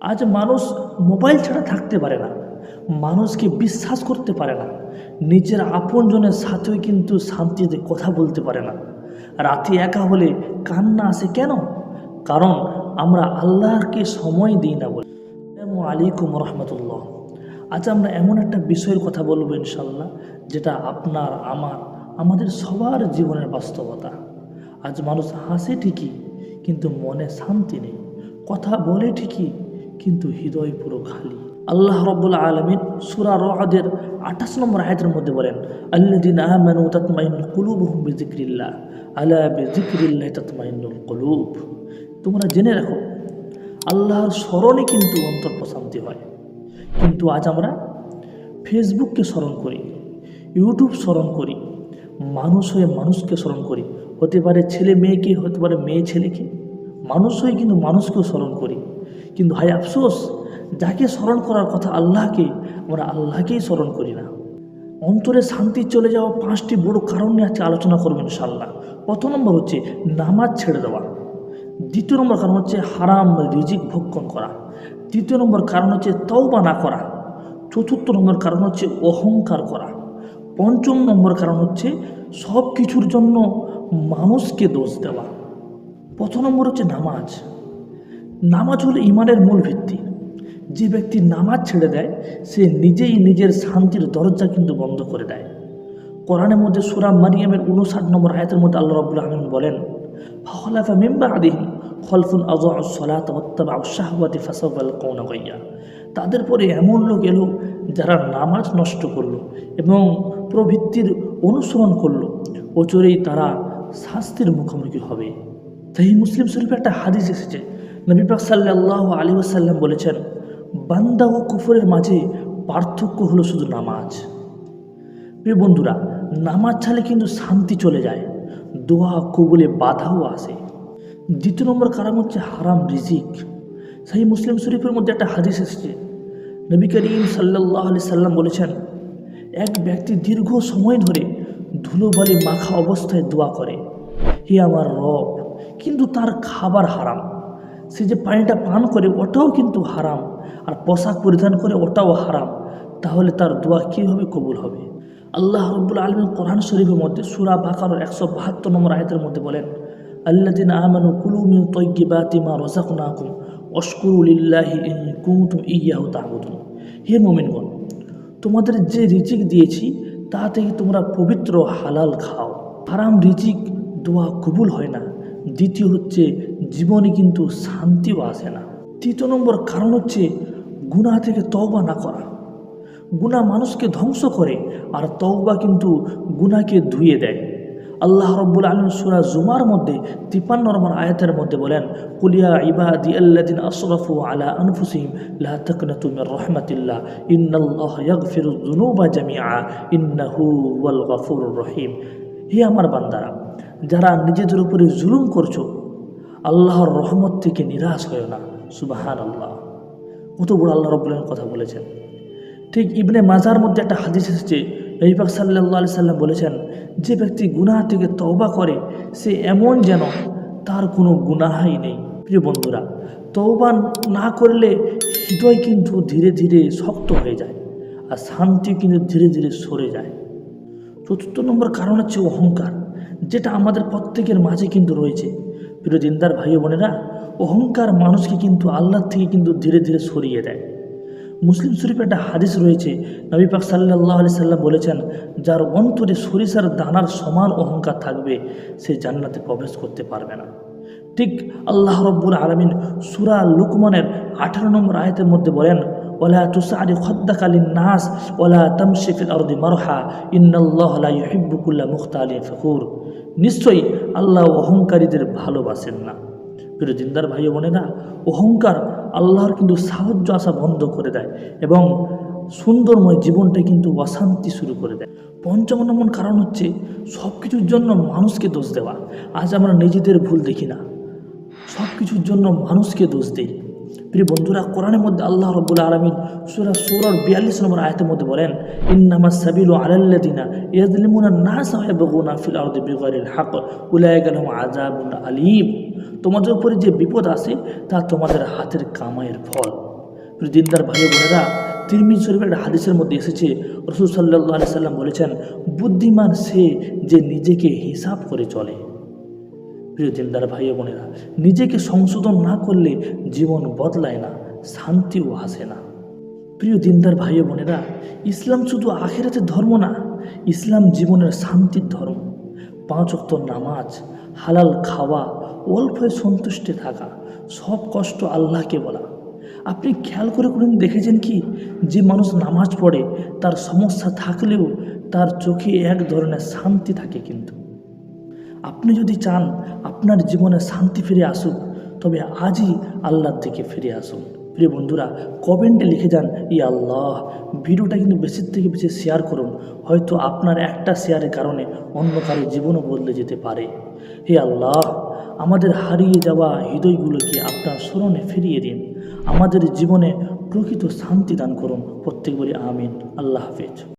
আজ মানুষ মোবাইল ছাড়া থাকতে পারে না। মানুষকে বিশ্বাস করতে পারে না। নিজের আপনজনের সাথেও কিন্তু শান্তিতে কথা বলতে পারে না। রাতে একা হলে কান্না আসে কেন? কারণ আমরা আল্লাহকে সময় দিই না বলে। আসসালামু আলাইকুম রহমতুল্লাহ। আজ আমরা এমন একটা বিষয়ের কথা বলব ইনশাল্লাহ যেটা আপনার, আমার, আমাদের সবার জীবনের বাস্তবতা। আজ মানুষ হাসে ঠিকই, কিন্তু মনে শান্তি নেই। কথা বলে ঠিকই কিন্তু হৃদয় পুরো খালি। আল্লাহ রব্বুল আলমিন সুরা রহাদের আঠাশ নম্বর আয়াতের মধ্যে বলেন আল্লাদিন আহমানু তাতমাইন কুলুবহুম বিজিক্রিল্লাহ আলা বিজিক্রিল্লাহ তাতমাইনুল কুলুব। তোমরা জেনে রাখো, আল্লাহর স্মরণে কিন্তু অন্তর প্রশান্তি হয়। কিন্তু আজ আমরা ফেসবুককে স্মরণ করি, ইউটিউব স্মরণ করি, মানুষ হয়ে মানুষকে স্মরণ করি, হতে পারে ছেলে মেয়েকে, হতে পারে মেয়ে ছেলেকে, মানুষ হয়ে কিন্তু মানুষকেও স্মরণ করি। কিন্তু হায় আফসোস, যাকে স্মরণ করার কথা আল্লাহকে আমরা আল্লাহকেই স্মরণ করি না। অন্তরে শান্তি চলে যাওয়া পাঁচটি বড় কারণ নিয়ে আজকে আলোচনা করবেন ইনশাল্লাহ প্রথম নম্বর হচ্ছে নামাজ ছেড়ে দেওয়া। দ্বিতীয় নম্বর কারণ হচ্ছে হারাম রিজিক ভক্ষণ করা। তৃতীয় নম্বর কারণ হচ্ছে তওবা না করা। চতুর্থ নম্বর কারণ হচ্ছে অহংকার করা। পঞ্চম নম্বর কারণ হচ্ছে সব কিছুর জন্য মানুষকে দোষ দেওয়া। প্রথম নম্বর হচ্ছে নামাজ। নামাজ হলো ইমানের মূল ভিত্তি। যে ব্যক্তি নামাজ ছেড়ে দেয়, সে নিজেই নিজের শান্তির দরজা কিন্তু বন্ধ করে দেয়। কোরআনের মধ্যে সুরা মারিয়ামের উনষাট নম্বর আয়াতের মধ্যে আল্লাহ রবুল্লা আলম বলেন ফাহলাফা মেম্বা আদিহীন খলফুন ফাসাল কৌনা তাদের পরে এমন লোক এলো যারা নামাজ নষ্ট করল এবং প্রবৃত্তির অনুসরণ করল। ওচরেই তারা শাস্তির মুখোমুখি হবে। তাই মুসলিম শরীফে একটা হাদিস এসেছে নবী পাক সাল্লাহ আলী ওসাল্লাম বলেছেন, বান্দা ও কুফরের মাঝে পার্থক্য হলো শুধু নামাজ। প্রিয় বন্ধুরা, নামাজ ছাড়লে কিন্তু শান্তি চলে যায়, দোয়া, কবুলে বাধাও আসে। দ্বিতীয় নম্বর কারণ হচ্ছে হারাম রিজিক। সেই মুসলিম শরীফের মধ্যে একটা হাদিস এসেছে, নবী করিম সাল্লাহ আলি সাল্লাম বলেছেন, এক ব্যক্তি দীর্ঘ সময় ধরে ধুলোবালি মাখা অবস্থায় দোয়া করে, হে আমার রব, কিন্তু তার খাবার হারাম। সে যে পানিটা পান করে ওটাও কিন্তু হারাম, আর পোশাক পরিধান করে ওটাও হারাম, তাহলে তার দোয়া কীভাবে কবুল হবে? আল্লাহ রব্বুল আলম কোরআন শরীফের মধ্যে সুরা বাকার একশো বাহাত্তর নম্বর আয়তের মধ্যে বলেন আল্লাদিন আমানু কুলুমিউ তৈগিবাতিমা রজাকুনাকুম অস্কুরুলিল্লাহি কুমতুম ইয়াহু তাহবুদুন হে মোমিনগণ, তোমাদের যে রিজিক দিয়েছি তা থেকে তোমরা পবিত্র হালাল খাও? হারাম রিচিক দোয়া কবুল হয় না। দ্বিতীয় হচ্ছে জীবনে কিন্তু শান্তিও আসে না। তৃতীয় নম্বর কারণ হচ্ছে গুণা থেকে তওবা না করা। গুণা মানুষকে ধ্বংস করে আর তওবা কিন্তু গুনাকে ধুয়ে দেয়। আল্লাহ রব্বুল আলম সুরা জুমার মধ্যে তিপান্ন নম্বর আয়াতের মধ্যে বলেন কুলিয়া ইবাদি আল্লাদিন আশরাফু আলা আনফুসিম লা তাকনাতু মির রাহমাতিল্লাহ, ইন্নাল্লাহ ইয়াগফিরু যুনুবা জামিআ, ইন্নাহু ওয়াল রহিম। হে আমার বান্দারা যারা নিজেদের উপরে জুলুম করছ, আল্লাহর রহমত থেকে নিরাশ হয় না। সুবাহান আল্লাহ কত বড় আল্লাহ রব্বুলের কথা বলেছেন। ঠিক ইবনে মাজার মধ্যে একটা হাদিস এসেছে নবীপাক সাল্লাহ আলি সাল্লাম বলেছেন, যে ব্যক্তি গুনাহ থেকে তওবা করে, সে এমন যেন তার কোনো গুনাহাই নেই। প্রিয় বন্ধুরা, তওবা না করলে হৃদয় কিন্তু ধীরে ধীরে শক্ত হয়ে যায় আর শান্তি কিন্তু ধীরে ধীরে সরে যায়। চতুর্থ নম্বর কারণ হচ্ছে অহংকার। যেটা আমাদের প্রত্যেকের মাঝে কিন্তু রয়েছে। প্রিয় দিনদার ভাই বোনেরা, অহংকার মানুষকে কিন্তু আল্লাহ থেকে কিন্তু ধীরে ধীরে সরিয়ে দেয়। মুসলিম শরীফে একটা হাদিস রয়েছে, নবী পাক সাল্লাহ আলি সাল্লাম বলেছেন, যার অন্তরে সরিষার দানার সমান অহংকার থাকবে, সে জান্নাতে প্রবেশ করতে পারবে না। ঠিক আল্লাহ রব্বুল আলমিন সুরা লুকমানের আঠারো নম্বর আয়তের মধ্যে বলেন ওলা তুসারি খদ্দাকালীন নাস ওলা তামশিফিল আরদি মারহা, ইন্নাল্লাহ লা ইউহিব্বুকুল্লা মুখতালি ফখুর। নিশ্চয়ই আল্লাহ অহংকারীদের ভালোবাসেন না। প্রিয় জিন্দার ভাই বোনেরা, অহংকার আল্লাহর কিন্তু সাহায্য আসা বন্ধ করে দেয় এবং সুন্দরময় জীবনটা কিন্তু অশান্তি শুরু করে দেয়। পঞ্চম নম্বর কারণ হচ্ছে সব কিছুর জন্য মানুষকে দোষ দেওয়া। আজ আমরা নিজেদের ভুল দেখি না। সব কিছুর জন্য মানুষকে দোষ দিই। প্রিয় বন্ধুরা, কোরআনের মধ্যে আল্লাহ রব্বুল আলমিন সুরা সুরার বিয়াল্লিশ নম্বর আয়তের মধ্যে বলেন ইন্নামা সাবিল আলাল্লাদিনা ইয়াজলিমুনা না সাহেবগুনা ফিল আরদি বিগরিল হাক উলায় গেলাম আজাবুন আলিম। তোমাদের উপরে যে বিপদ আসে তা তোমাদের হাতের কামাইয়ের ফল। প্রিয় দিনদার ভাই বোনেরা, তিরমিজ শরীফের একটা হাদিসের মধ্যে এসেছে, রসুল সাল্লাহ আলি সাল্লাম বলেছেন, বুদ্ধিমান সে যে নিজেকে হিসাব করে চলে। প্রিয় দিনদার ভাই বোনেরা, নিজেকে সংশোধন না করলে জীবন বদলায় না, শান্তিও আসে না। প্রিয় দিনদার ভাই বোনেরা, ইসলাম শুধু আখেরাতের ধর্ম না, ইসলাম জীবনের শান্তির ধর্ম। পাঁচ অক্ত নামাজ, হালাল খাওয়া অল্পে সন্তুষ্টে থাকা, সব কষ্ট আল্লাহকে বলা। আপনি খেয়াল করে কোনোদিন দেখেছেন কি? যে মানুষ নামাজ পড়ে, তার সমস্যা থাকলেও তার চোখে এক ধরনের শান্তি থাকে কিন্তু। আপনি যদি চান আপনার জীবনে শান্তি ফিরে আসুক, তবে আজই আল্লাহর দিকে ফিরে আসুন। প্রিয় বন্ধুরা, কমেন্টে লিখে যান, ই আল্লাহ, ভিডিওটা কিন্তু বেশির থেকে বেশি শেয়ার করুন। হয়তো আপনার একটা শেয়ারের কারণে অন্য কারও জীবনও বদলে যেতে পারে। হে আল্লাহ, আমাদের হারিয়ে যাওয়া হৃদয়গুলোকে আপনার স্মরণে ফিরিয়ে দিন। আমাদের জীবনে প্রকৃত শান্তি দান করুন। প্রত্যেক বলি আমিন। আল্লাহ হাফেজ।